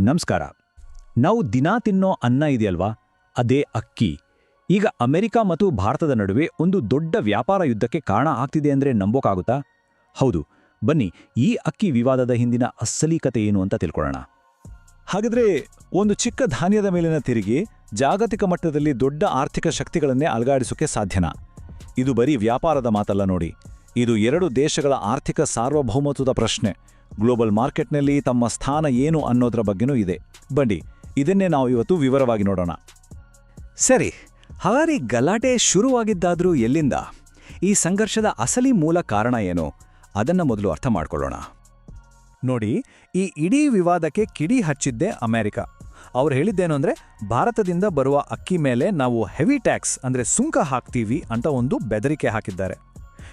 ನಮಸ್ಕಾರ. ನಾವು ದಿನಾ ತಿನ್ನೋ ಅನ್ನ ಇದೆಯಲ್ವಾ? ಅದೇ ಅಕ್ಕಿ. ಈಗ ಅಮೆರಿಕ ಮತ್ತು ಭಾರತದ ನಡುವೆ ಒಂದು ದೊಡ್ಡ ವ್ಯಾಪಾರ ಯುದ್ಧಕ್ಕೆ ಕಾರಣ ಆಗ್ತಿದೆ ಅಂದ್ರೆ ನಂಬೋಕಾಗುತ್ತಾ? ಹೌದು. ಬನ್ನಿ, ಈ ಅಕ್ಕಿ ವಿವಾದದ ಹಿಂದಿನ ಅಸಲಿ ಕತೆ ಏನು ಅಂತ ತಿಳ್ಕೊಳ್ಳೋಣ. ಹಾಗಿದ್ರೆ, ಒಂದು ಚಿಕ್ಕ ಧಾನ್ಯದ ಮೇಲಿನ ತೆರಿಗೆ ಜಾಗತಿಕ ಮಟ್ಟದಲ್ಲಿ ದೊಡ್ಡ ಆರ್ಥಿಕ ಶಕ್ತಿಗಳನ್ನೇ ಅಲಗಾಡಿಸೋಕೆ ಸಾಧ್ಯನಾ? ಇದು ಬರೀ ವ್ಯಾಪಾರದ ಮಾತಲ್ಲ ನೋಡಿ. ಇದು ಎರಡು ದೇಶಗಳ ಆರ್ಥಿಕ ಸಾರ್ವಭೌಮತ್ವದ ಪ್ರಶ್ನೆ. ಗ್ಲೋಬಲ್ ಮಾರ್ಕೆಟ್ನಲ್ಲಿ ತಮ್ಮ ಸ್ಥಾನ ಏನು ಅನ್ನೋದರ ಬಗ್ಗೆನೂ ಇದೆ. ಬನ್ನಿ, ಇದನ್ನೇ ನಾವು ಇವತ್ತು ವಿವರವಾಗಿ ನೋಡೋಣ. ಸರಿ ಹಾರಿ ಗಲಾಟೆ ಶುರುವಾಗಿದ್ದಾದರೂ ಎಲ್ಲಿಂದ? ಈ ಸಂಘರ್ಷದ ಅಸಲಿ ಮೂಲ ಕಾರಣ ಏನು? ಅದನ್ನ ಮೊದಲು ಅರ್ಥ ಮಾಡ್ಕೊಳ್ಳೋಣ. ನೋಡಿ, ಈ ಇಡೀ ವಿವಾದಕ್ಕೆ ಕಿಡಿ ಹಚ್ಚಿದ್ದೇ ಅಮೆರಿಕ. ಅವರು ಹೇಳಿದ್ದೇನು ಅಂದರೆ, ಭಾರತದಿಂದ ಬರುವ ಅಕ್ಕಿ ಮೇಲೆ ನಾವು ಹೆವಿ ಟ್ಯಾಕ್ಸ್ ಅಂದ್ರೆ ಸುಂಕ ಹಾಕ್ತೀವಿ ಅಂತ ಒಂದು ಬೆದರಿಕೆ ಹಾಕಿದ್ದಾರೆ.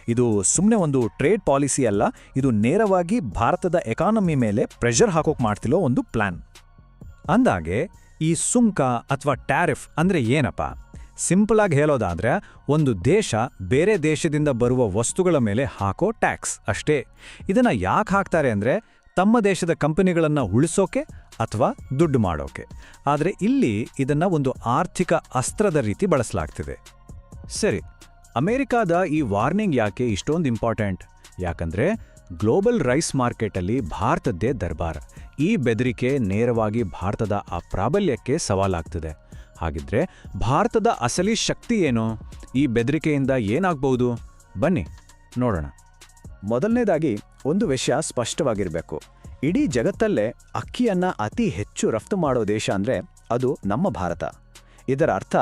ಇದು ಸುಮ್ಮನೆ ಒಂದು ಟ್ರೇಡ್ ಪಾಲಿಸಿ ಅಲ್ಲ, ಇದು ನೇರವಾಗಿ ಭಾರತದ ಎಕಾನಮಿ ಮೇಲೆ ಪ್ರೆಷರ್ ಹಾಕೋಕೆ ಮಾಡ್ತಿರೋ ಒಂದು ಪ್ಲಾನ್ ಅಂದಾಗೆ ಈ ಸುಂಕ ಅಥವಾ ಟ್ಯಾರಿಫ್ ಅಂದ್ರೆ ಏನಪ್ಪ? ಸಿಂಪಲ್ ಆಗಿ ಹೇಳೋದಾದ್ರೆ, ಒಂದು ದೇಶ ಬೇರೆ ದೇಶದಿಂದ ಬರುವ ವಸ್ತುಗಳ ಮೇಲೆ ಹಾಕೋ ಟ್ಯಾಕ್ಸ್ ಅಷ್ಟೇ. ಇದನ್ನ ಯಾಕೆ ಹಾಕ್ತಾರೆ ಅಂದ್ರೆ, ತಮ್ಮ ದೇಶದ ಕಂಪನಿಗಳನ್ನು ಉಳಿಸೋಕೆ ಅಥವಾ ದುಡ್ಡು ಮಾಡೋಕೆ. ಆದರೆ ಇಲ್ಲಿ ಇದನ್ನ ಒಂದು ಆರ್ಥಿಕ ಅಸ್ತ್ರದ ರೀತಿ ಬಳಸಲಾಗ್ತಿದೆ. ಸರಿ ಅಮೆರಿಕಾದ ಈ ವಾರ್ನಿಂಗ್ ಯಾಕೆ ಇಷ್ಟೊಂದು ಇಂಪಾರ್ಟೆಂಟ್? ಯಾಕಂದ್ರೆ ಗ್ಲೋಬಲ್ ರೈಸ್ ಮಾರ್ಕೆಟಲ್ಲಿ ಭಾರತದ್ದೇ ದರ್ಬಾರ್. ಈ ಬೆದರಿಕೆ ನೇರವಾಗಿ ಭಾರತದ ಆ ಪ್ರಾಬಲ್ಯಕ್ಕೆ ಸವಾಲಾಗ್ತಿದೆ. ಹಾಗಿದ್ರೆ ಭಾರತದ ಅಸಲಿ ಶಕ್ತಿ ಏನು? ಈ ಬೆದರಿಕೆಯಿಂದ ಏನಾಗಬಹುದು? ಬನ್ನಿ, ನೋಡೋಣ. ಮೊದಲನೇದಾಗಿ ಒಂದು ವಿಷಯ ಸ್ಪಷ್ಟವಾಗಿರಬೇಕು. ಇಡೀ ಜಗತ್ತಲ್ಲೇ ಅಕ್ಕಿಯನ್ನು ಅತಿ ಹೆಚ್ಚು ರಫ್ತು ಮಾಡೋ ದೇಶ ಅಂದರೆ ಅದು ನಮ್ಮ ಭಾರತ. ಇದರ ಅರ್ಥ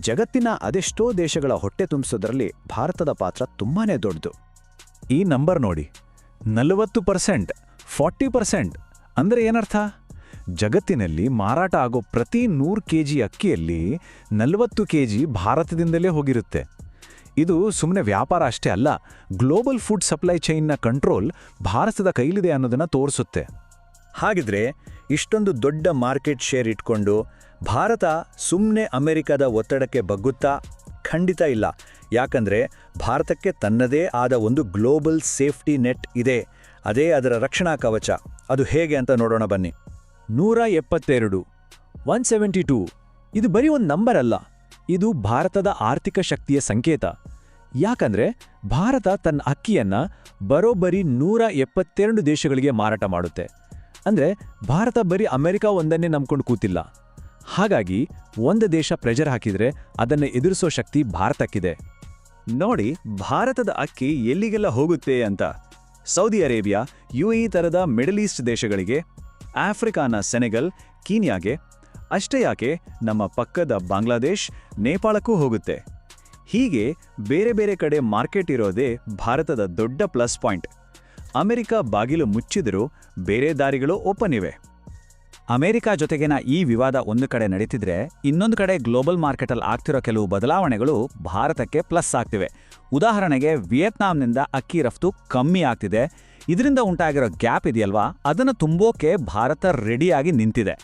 ಜಗತ್ತಿನ ಅದೆಷ್ಟೋ ದೇಶಗಳ ಹೊಟ್ಟೆ ತುಂಬಿಸೋದ್ರಲ್ಲಿ ಭಾರತದ ಪಾತ್ರ ತುಂಬಾನೇ ದೊಡ್ಡದು. ಈ ನಂಬರ್ ನೋಡಿ, ನಲವತ್ತು ಪರ್ಸೆಂಟ್, ಫಾರ್ಟಿ ಪರ್ಸೆಂಟ್ ಅಂದರೆ ಏನರ್ಥ? ಜಗತ್ತಿನಲ್ಲಿ ಮಾರಾಟ ಆಗೋ ಪ್ರತಿ ನೂರು ಕೆ ಜಿ ಅಕ್ಕಿಯಲ್ಲಿ ನಲವತ್ತು ಕೆ ಜಿ ಭಾರತದಿಂದಲೇ ಹೋಗಿರುತ್ತೆ. ಇದು ಸುಮ್ಮನೆ ವ್ಯಾಪಾರ ಅಷ್ಟೇ ಅಲ್ಲ, ಗ್ಲೋಬಲ್ ಫುಡ್ ಸಪ್ಲೈ ಚೈನ್ನ ಕಂಟ್ರೋಲ್ ಭಾರತದ ಕೈಲಿದೆ ಅನ್ನೋದನ್ನ ತೋರಿಸುತ್ತೆ. ಹಾಗಿದ್ರೆ, ಇಷ್ಟೊಂದು ದೊಡ್ಡ ಮಾರ್ಕೆಟ್ ಶೇರ್ ಇಟ್ಕೊಂಡು ಭಾರತ ಸುಮ್ಮನೆ ಅಮೆರಿಕದ ಒತ್ತಡಕ್ಕೆ ಬಗ್ಗುತ್ತಾ ಖಂಡಿತ ಇಲ್ಲ. ಯಾಕಂದ್ರೆ ಭಾರತಕ್ಕೆ ತನ್ನದೇ ಆದ ಒಂದು ಗ್ಲೋಬಲ್ ಸೇಫ್ಟಿ ನೆಟ್ ಇದೆ. ಅದೇ ಅದರ ರಕ್ಷಣಾ ಕವಚ. ಅದು ಹೇಗೆ ಅಂತ ನೋಡೋಣ ಬನ್ನಿ. ನೂರ ಎಪ್ಪತ್ತೆರಡು. One seventy two. ಇದು ಬರೀ ಒಂದು ನಂಬರ್ ಅಲ್ಲ. ಇದು ಭಾರತದ ಆರ್ಥಿಕ ಶಕ್ತಿಯ ಸಂಕೇತ. ಯಾಕಂದ್ರೆ ಭಾರತ ತನ್ನ ಅಕ್ಕಿಯನ್ನ ಬರೋಬ್ಬರಿ ನೂರ ಎಪ್ಪತ್ತೆರಡು ದೇಶಗಳಿಗೆ ಮಾರಾಟ ಮಾಡುತ್ತೆ. ಅಂದರೆ ಭಾರತ ಬರೀ ಅಮೆರಿಕ ಒಂದನ್ನೇ ನಂಬ್ಕೊಂಡು ಕೂತಿಲ್ಲ. ಹಾಗಾಗಿ ಒಂದು ದೇಶ ಪ್ರೆಜರ್ ಹಾಕಿದ್ರೆ ಅದನ್ನ ಎದುರಿಸೋ ಶಕ್ತಿ ಭಾರತಕ್ಕಿದೆ. ನೋಡಿ, ಭಾರತದ ಅಕ್ಕಿ ಎಲ್ಲಿಗೆಲ್ಲ ಹೋಗುತ್ತೆ ಅಂತ. ಸೌದಿ ಅರೇಬಿಯಾ ಯು ಎ ತರದ ಮಿಡಲ್ ಈಸ್ಟ್ ದೇಶಗಳಿಗೆ, ಆಫ್ರಿಕಾನ ಸೆನೆಗಲ್, ಕೀನ್ಯಾಗೆ, ಅಷ್ಟೇ ಯಾಕೆ ನಮ್ಮ ಪಕ್ಕದ ಬಾಂಗ್ಲಾದೇಶ್, ನೇಪಾಳಕ್ಕೂ ಹೋಗುತ್ತೆ. ಹೀಗೆ ಬೇರೆ ಬೇರೆ ಕಡೆ ಮಾರ್ಕೆಟ್ ಇರೋದೇ ಭಾರತದ ದೊಡ್ಡ ಪ್ಲಸ್ ಪಾಯಿಂಟ್ ಅಮೆರಿಕ ಬಾಗಿಲು ಮುಚ್ಚಿದರೂ ಬೇರೆ ದಾರಿಗಳು ಓಪನ್ ಇವೆ. ಅಮೆರಿಕ ಜೊತೆಗಿನ ಈ ವಿವಾದ ಒಂದು ಕಡೆ ನಡೀತಿದ್ರೆ ಇನ್ನೊಂದು ಕಡೆ ಗ್ಲೋಬಲ್ ಮಾರ್ಕೆಟಲ್ಲಿ ಆಗ್ತಿರೋ ಕೆಲವು ಬದಲಾವಣೆಗಳು ಭಾರತಕ್ಕೆ ಪ್ಲಸ್ ಆಗ್ತಿವೆ. ಉದಾಹರಣೆಗೆ ವಿಯೆಟ್ನಾಂನಿಂದ ಅಕ್ಕಿ ರಫ್ತು ಕಮ್ಮಿ ಆಗ್ತಿದೆ. ಇದರಿಂದ ಉಂಟಾಗಿರೋ ಗ್ಯಾಪ್ ಇದೆಯಲ್ವಾ? ಅದನ್ನು ತುಂಬೋಕೆ ಭಾರತ ರೆಡಿಯಾಗಿ ನಿಂತಿದೆ.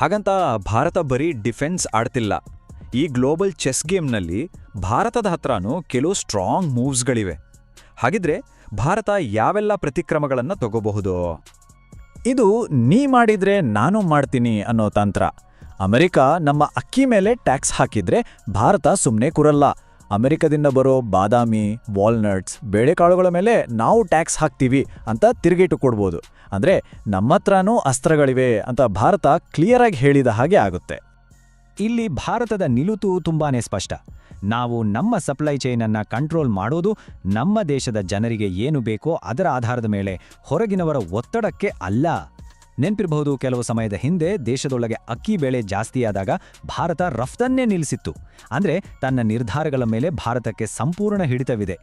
ಹಾಗಂತ ಭಾರತ ಬರೀ ಡಿಫೆನ್ಸ್ ಆಡ್ತಿಲ್ಲ. ಈ ಗ್ಲೋಬಲ್ ಚೆಸ್ ಗೇಮ್ನಲ್ಲಿ ಭಾರತದ ಹತ್ರನೂ ಕೆಲವು ಸ್ಟ್ರಾಂಗ್ ಮೂವ್ಸ್ಗಳಿವೆ. ಹಾಗಿದ್ರೆ ಭಾರತ ಯಾವೆಲ್ಲ ಪ್ರತಿಕ್ರಮಗಳನ್ನು ತಗೋಬಹುದು? ಇದು ನೀ ಮಾಡಿದ್ರೆ ನಾನು ಮಾಡ್ತೀನಿ ಅನ್ನೋ ತಂತ್ರ. ಅಮೆರಿಕ ನಮ್ಮ ಅಕ್ಕಿ ಮೇಲೆ ಟ್ಯಾಕ್ಸ್ ಹಾಕಿದ್ರೆ ಭಾರತ ಸುಮ್ಮನೆ ಕೂರಲ್ಲ. ಅಮೆರಿಕದಿಂದ ಬರೋ ಬಾದಾಮಿ, ವಾಲ್ನಟ್ಸ್, ಬೇಳೆಕಾಳುಗಳ ಮೇಲೆ ನಾವು ಟ್ಯಾಕ್ಸ್ ಹಾಕ್ತೀವಿ ಅಂತ ತಿರುಗೇಟು ಕೊಡ್ಬೋದು. ಅಂದ್ರೆ ನಮ್ಮ ಹತ್ರನೂ ಅಸ್ತ್ರಗಳಿವೆ ಅಂತ ಭಾರತ ಕ್ಲಿಯರಾಗಿ ಹೇಳಿದ ಹಾಗೆ ಆಗುತ್ತೆ. ಇಲ್ಲಿ ಭಾರತದ ನಿಲುತು ತುಂಬಾನೇ ಸ್ಪಷ್ಟ. ನಾವು ನಮ್ಮ ಸಪ್ಲೈ ಚೈನ್ ಅನ್ನ ಕಂಟ್ರೋಲ್ ಮಾಡೋದು, ನಮ್ಮ ದೇಶದ ಜನರಿಗೆ ಏನು ಬೇಕೋ ಅದರ ಆಧಾರದ ಮೇಲೆ ಹೊರಗಿನವರ ಒತ್ತಡಕ್ಕೆ ಅಲ್ಲ. ನೆನ್ಪಿರಬಹುದು, ಕೆಲವು ಸಮಯದ ಹಿಂದೆ ದೇಶದೊಳಗೆ ಅಕ್ಕಿ ಬೆಳೆ ಜಾಸ್ತಿಯಾದಾಗ ಭಾರತ ರಫ್ತನ್ನೇ ನಿಲ್ಲಿಸಿತ್ತು. ಅಂದ್ರೆ ತನ್ನ ನಿರ್ಧಾರಗಳ ಮೇಲೆ ಭಾರತಕ್ಕೆ ಸಂಪೂರ್ಣ ಹಿಡಿತವಿದೆ.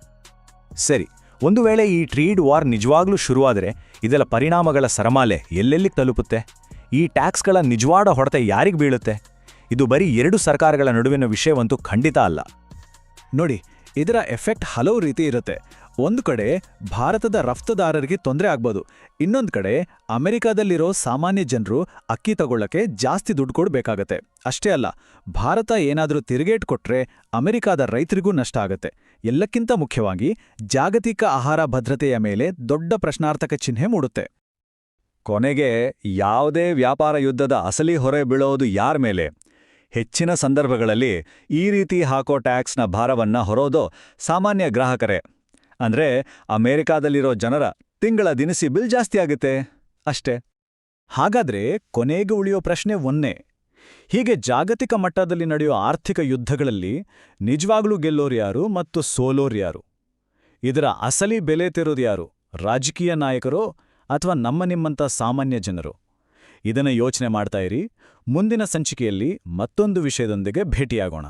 ಸರಿ, ಒಂದು ವೇಳೆ ಈ ಟ್ರೇಡ್ ವಾರ್ ನಿಜವಾಗ್ಲೂ ಶುರುವಾದರೆ ಇದರ ಪರಿಣಾಮಗಳ ಸರಮಾಲೆ ಎಲ್ಲೆಲ್ಲಿ ತಲುಪುತ್ತೆ? ಈ ಟ್ಯಾಕ್ಸ್ಗಳ ನಿಜವಾದ ಹೊಡೆತ ಯಾರಿಗೆ ಬೀಳುತ್ತೆ? ಇದು ಬರೀ ಎರಡು ಸರ್ಕಾರಗಳ ನಡುವಿನ ವಿಷಯವಂತೂ ಖಂಡಿತ ಅಲ್ಲ. ನೋಡಿ, ಇದರ ಎಫೆಕ್ಟ್ ಹಲವು ರೀತಿ ಇರುತ್ತೆ. ಒಂದು ಕಡೆ ಭಾರತದ ರಫ್ತುದಾರರಿಗೆ ತೊಂದರೆ ಆಗ್ಬೋದು. ಇನ್ನೊಂದು ಕಡೆ ಅಮೆರಿಕಾದಲ್ಲಿರೋ ಸಾಮಾನ್ಯ ಜನರು ಅಕ್ಕಿ ತಗೊಳ್ಳಕ್ಕೆ ಜಾಸ್ತಿ ದುಡ್ಡು ಕೊಡಬೇಕಾಗತ್ತೆ. ಅಷ್ಟೇ ಅಲ್ಲ, ಭಾರತ ಏನಾದರೂ ತಿರುಗೇಟ್ ಕೊಟ್ರೆ ಅಮೆರಿಕಾದ ರೈತರಿಗೂ ನಷ್ಟ ಆಗತ್ತೆ. ಎಲ್ಲಕ್ಕಿಂತ ಮುಖ್ಯವಾಗಿ ಜಾಗತಿಕ ಆಹಾರ ಭದ್ರತೆಯ ಮೇಲೆ ದೊಡ್ಡ ಪ್ರಶ್ನಾರ್ಥಕ ಚಿಹ್ನೆ ಮೂಡುತ್ತೆ. ಕೊನೆಗೆ ಯಾವುದೇ ವ್ಯಾಪಾರ ಯುದ್ಧದ ಅಸಲಿ ಹೊರೆ ಬೀಳೋದು ಯಾರ ಮೇಲೆ? ಹೆಚ್ಚಿನ ಸಂದರ್ಭಗಳಲ್ಲಿ ಈ ರೀತಿ ಹಾಕೋ ಟ್ಯಾಕ್ಸ್ನ ಭಾರವನ್ನ ಹೊರೋದು ಸಾಮಾನ್ಯ ಗ್ರಾಹಕರೇ. ಅಂದ್ರೆ ಅಮೆರಿಕಾದಲ್ಲಿರೋ ಜನರ ತಿಂಗಳ ದಿನಸಿ ಬಿಲ್ ಜಾಸ್ತಿ ಆಗುತ್ತೆ. ಅಷ್ಟೇ. ಹಾಗಾದ್ರೆ ಕೊನೆಗೆ ಉಳಿಯೋ ಪ್ರಶ್ನೆ ಒಂದೇ. ಹೀಗೆ ಜಾಗತಿಕ ಮಟ್ಟದಲ್ಲಿ ನಡೆಯೋ ಆರ್ಥಿಕ ಯುದ್ಧಗಳಲ್ಲಿ ನಿಜವಾಗ್ಲೂ ಗೆಲ್ಲೋರು ಯಾರು ಮತ್ತು ಸೋಲೋರು ಯಾರು? ಇದರ ಅಸಲಿ ಬೆಲೆ ತೆರೋದು ಯಾರು? ರಾಜಕೀಯ ನಾಯಕರೋ ಅಥವಾ ನಮ್ಮ ನಿಮ್ಮಂಥ ಸಾಮಾನ್ಯ ಜನರು? ಇದನ್ನ ಯೋಚನೆ ಮಾಡ್ತಾ ಇರಿ. ಮುಂದಿನ ಸಂಚಿಕೆಯಲ್ಲಿ ಮತ್ತೊಂದು ವಿಷಯದೊಂದಿಗೆ ಭೇಟಿಯಾಗೋಣ.